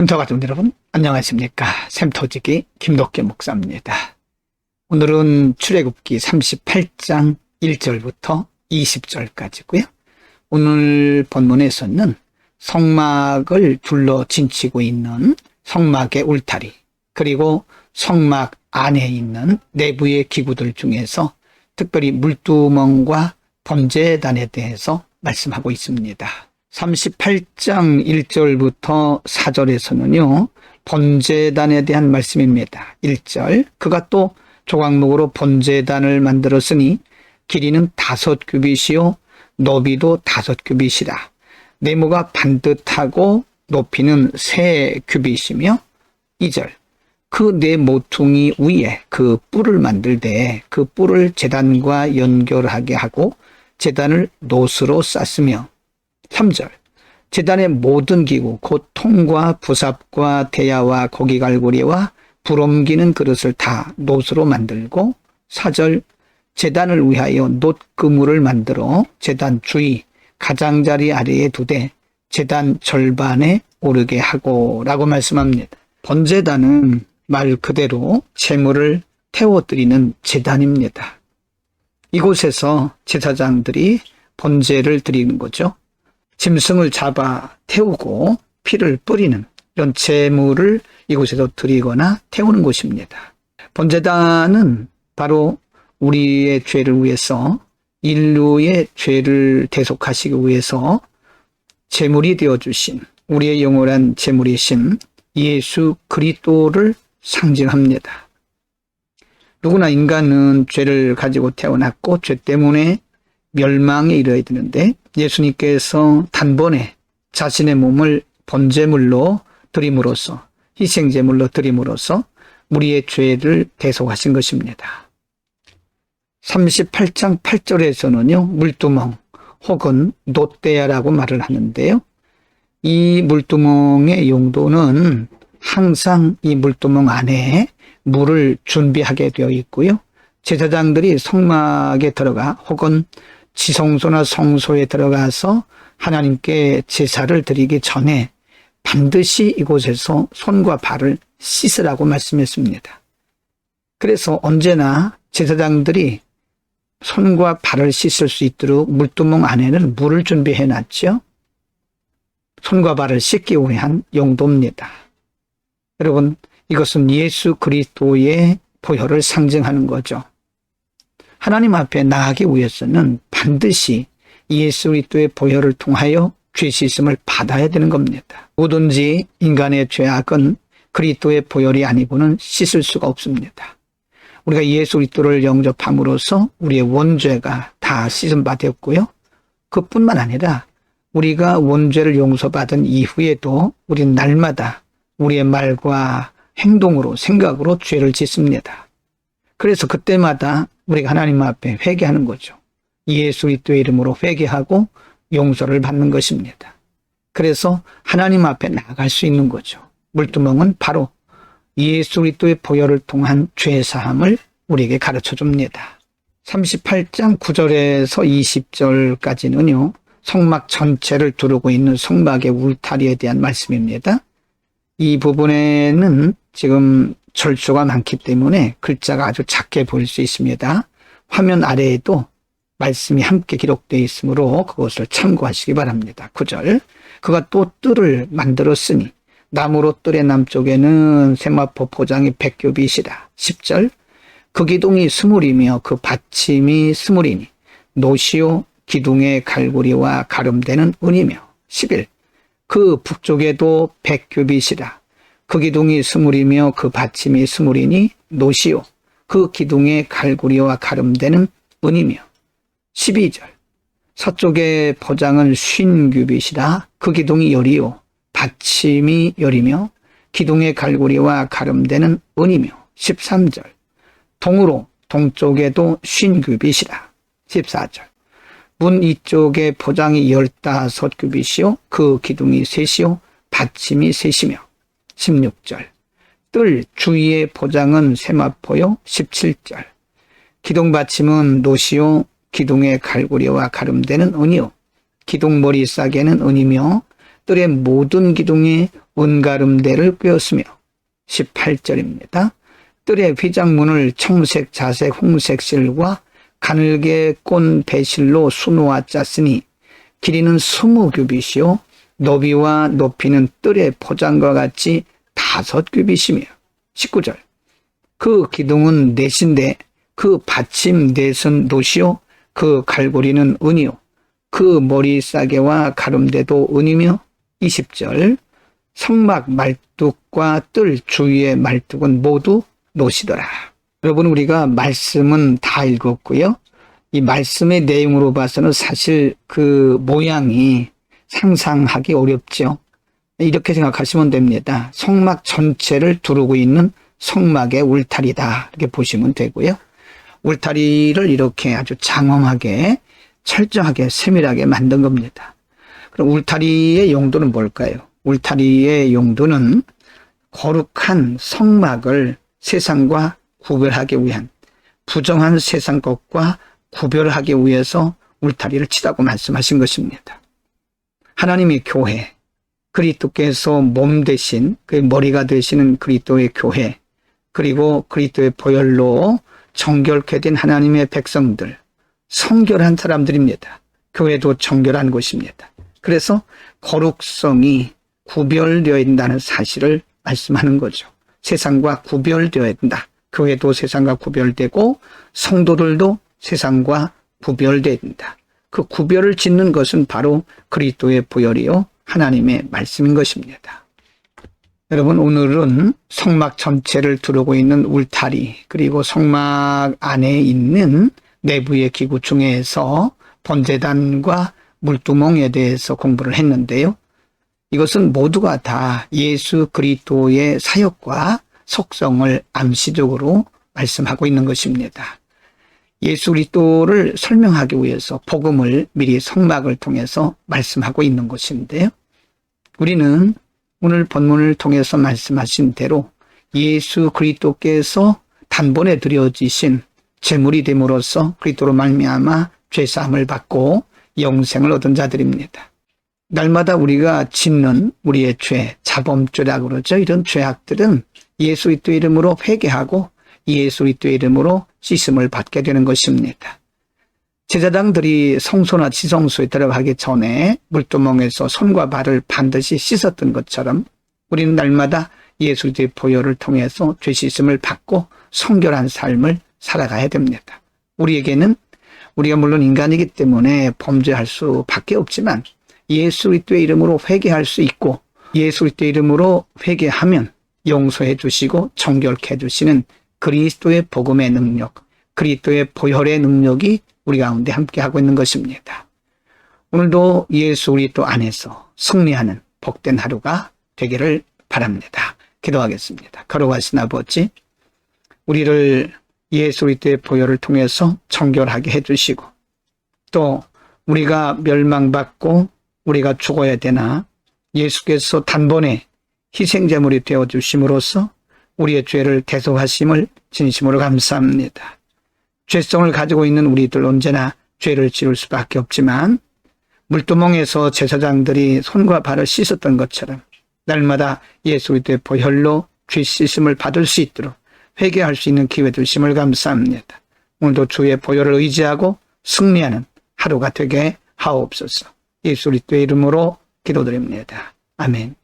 샘터 가족 여러분 안녕하십니까 샘터지기 김덕계 목사입니다. 오늘은 출애굽기 38장 1절부터 20절까지고요. 오늘 본문에서는 성막을 둘러 진치고 있는 성막의 울타리 그리고 성막 안에 있는 내부의 기구들 중에서 특별히 물두멍과 번제단에 대해서 말씀하고 있습니다. 38장 1절부터 4절에서는요, 번제단에 대한 말씀입니다. 1절. 그가 또 조각목으로 번제단을 만들었으니 길이는 다섯 규빗이요, 너비도 다섯 규빗이라. 네모가 반듯하고 높이는 세 규빗이며 2절. 그네 모퉁이 위에 그 뿔을 만들 때그 뿔을 재단과 연결하게 하고 재단을 노스로 쌌으며 3절 재단의 모든 기구 곧 통과 부삽과 대야와 고기갈고리와 불옮기는 그릇을 다 노스로 만들고 4절 재단을 위하여 놋 그물을 만들어 재단 주위 가장자리 아래에 두되 재단 절반에 오르게 하고 라고 말씀합니다. 번제단은 말 그대로 재물을 태워드리는 재단입니다. 이곳에서 제사장들이 번제를 드리는 거죠. 짐승을 잡아 태우고 피를 뿌리는 이런 재물을 이곳에서 드리거나 태우는 곳입니다. 번제단은 바로 우리의 죄를 위해서 인류의 죄를 대속하시기 위해서 제물이 되어 주신 우리의 영원한 제물이신 예수 그리스도를 상징합니다. 누구나 인간은 죄를 가지고 태어났고 죄 때문에 멸망에 이르어야 되는데 예수님께서 단번에 자신의 몸을 번제물로 드림으로써 희생제물로 드림으로써 우리의 죄를 대속하신 것입니다. 38장 8절에서는요, 물두멍 혹은 놋대야라고 말을 하는데요. 이 물두멍의 용도는 항상 이 물두멍 안에 물을 준비하게 되어 있고요. 제사장들이 성막에 들어가 혹은 지성소나 성소에 들어가서 하나님께 제사를 드리기 전에 반드시 이곳에서 손과 발을 씻으라고 말씀했습니다. 그래서 언제나 제사장들이 손과 발을 씻을 수 있도록 물두멍 안에는 물을 준비해 놨죠. 손과 발을 씻기 위한 용도입니다. 여러분, 이것은 예수 그리스도의 보혈을 상징하는 거죠. 하나님 앞에 나가기 위해서는 반드시 예수 그리스도의 보혈을 통하여 죄 씻음을 받아야 되는 겁니다. 뭐든지 인간의 죄악은 그리스도의 보혈이 아니고는 씻을 수가 없습니다. 우리가 예수 그리스도를 영접함으로써 우리의 원죄가 다 씻음 받았고요. 그뿐만 아니라 우리가 원죄를 용서받은 이후에도 우리는 날마다 우리의 말과 행동으로 생각으로 죄를 짓습니다. 그래서 그때마다 우리가 하나님 앞에 회개하는 거죠. 예수 그리스도의 이름으로 회개하고 용서를 받는 것입니다. 그래서 하나님 앞에 나갈 수 있는 거죠. 물두멍은 바로 예수 그리스도의 보혈을 통한 죄 사함을 우리에게 가르쳐 줍니다. 38장 9절에서 20절까지는요. 성막 전체를 두르고 있는 성막의 울타리에 대한 말씀입니다. 이 부분에는 지금 절수가 많기 때문에 글자가 아주 작게 보일 수 있습니다. 화면 아래에도 말씀이 함께 기록되어 있으므로 그것을 참고하시기 바랍니다. 9절. 그가 또 뜰을 만들었으니 나무로 뜰의 남쪽에는 세마포 포장이 백교빗이라. 10절. 그 기둥이 스물이며 그 받침이 스물이니 노시오 기둥의 갈고리와 가름되는 은이며 11. 그 북쪽에도 백교빗이라. 그 기둥이 스물이며 그 받침이 스물이니 노시오. 그 기둥의 갈고리와 가름되는 은이며 12절. 서쪽의 포장은 쉰 규빗이라 그 기둥이 열이요. 받침이 열이며 기둥의 갈고리와 가름되는 은이며. 13절. 동으로 동쪽에도 쉰 규빗이라. 14절. 문 이쪽에 포장이 열다섯 규빗이요. 그 기둥이 셋이요. 받침이 셋이며. 16절. 뜰 주위의 포장은 세마포요. 17절. 기둥 받침은 노시요. 기둥의 갈고리와 가름되는 은이요. 기둥 머리 싸개는 은이며 뜰의 모든 기둥에 은가름대를 꿰었으며. 18절입니다. 뜰의 휘장문을 청색, 자색, 홍색 실과 가늘게 꼰 배실로 수놓아 짰으니 길이는 스무 규빗이요. 너비와 높이는 뜰의 포장과 같이 다섯 규빗이며. 19절. 그 기둥은 넷인데 그 받침 넷은 노시요 그 갈고리는 은이요 그 머리 싸개와 가름대도 은이며 20절 성막 말뚝과 뜰 주위의 말뚝은 모두 노시더라. 여러분 우리가 말씀은 다 읽었고요. 이 말씀의 내용으로 봐서는 사실 그 모양이 상상하기 어렵죠. 이렇게 생각하시면 됩니다. 성막 전체를 두르고 있는 성막의 울타리다. 이렇게 보시면 되고요. 울타리를 이렇게 아주 장엄하게 철저하게 세밀하게 만든 겁니다. 그럼 울타리의 용도는 뭘까요? 울타리의 용도는 거룩한 성막을 세상과 구별하기 위한 부정한 세상 것과 구별하기 위해서 울타리를 치다고 말씀하신 것입니다. 하나님의 교회, 그리스도께서 몸 대신 그 머리가 되시는 그리스도의 교회, 그리고 그리스도의 보혈로 정결케 된 하나님의 백성들, 성결한 사람들입니다. 교회도 정결한 곳입니다. 그래서 거룩성이 구별되어 있다는 사실을 말씀하는 거죠. 세상과 구별되어야 된다. 교회도 세상과 구별되고 성도들도 세상과 구별되어야 된다. 그 구별을 짓는 것은 바로 그리스도의 보혈이요 하나님의 말씀인 것입니다. 여러분 오늘은 성막 전체를 두르고 있는 울타리 그리고 성막 안에 있는 내부의 기구 중에서 번제단과 물두멍에 대해서 공부를 했는데요. 이것은 모두가 다 예수 그리스도의 사역과 속성을 암시적으로 말씀하고 있는 것입니다. 예수 그리스도를 설명하기 위해서 복음을 미리 성막을 통해서 말씀하고 있는 것인데요. 우리는 오늘 본문을 통해서 말씀하신 대로 예수 그리스도께서 단번에 드려지신 제물이 됨으로써 그리스도로 말미암아 죄 사함을 받고 영생을 얻은 자들입니다. 날마다 우리가 짓는 우리의 죄, 자범죄라고 그러죠. 이런 죄악들은 예수 그리스도 이름으로 회개하고 예수 그리스도 이름으로 씻음을 받게 되는 것입니다. 제사장들이 성소나 지성소에 들어가기 전에 물두멍에서 손과 발을 반드시 씻었던 것처럼 우리는 날마다 예수 그리스도의 보혈을 통해서 죄 씻음을 받고 성결한 삶을 살아가야 됩니다. 우리에게는 우리가 물론 인간이기 때문에 범죄할 수밖에 없지만 예수 그리스도의 이름으로 회개할 수 있고 예수 그리스도의 이름으로 회개하면 용서해 주시고 정결케 해 주시는 그리스도의 복음의 능력, 그리스도의 보혈의 능력이 우리 가운데 함께 하고 있는 것입니다. 오늘도 예수 그리스도 안에서 승리하는 복된 하루가 되기를 바랍니다. 기도하겠습니다. 걸어가신 아버지, 우리를 예수 그리스도의 보혈을 통해서 정결하게 해주시고 또 우리가 멸망받고 우리가 죽어야 되나 예수께서 단번에 희생제물이 되어 주심으로써 우리의 죄를 대속하심을 진심으로 감사합니다. 죄성을 가지고 있는 우리들 언제나 죄를 지을 수밖에 없지만 물두멍에서 제사장들이 손과 발을 씻었던 것처럼 날마다 예수 그리스도의 보혈로 죄 씻음을 받을 수 있도록 회개할 수 있는 기회 주심을 감사합니다. 오늘도 주의 보혈을 의지하고 승리하는 하루가 되게 하옵소서. 예수 그리스도의 이름으로 기도드립니다. 아멘.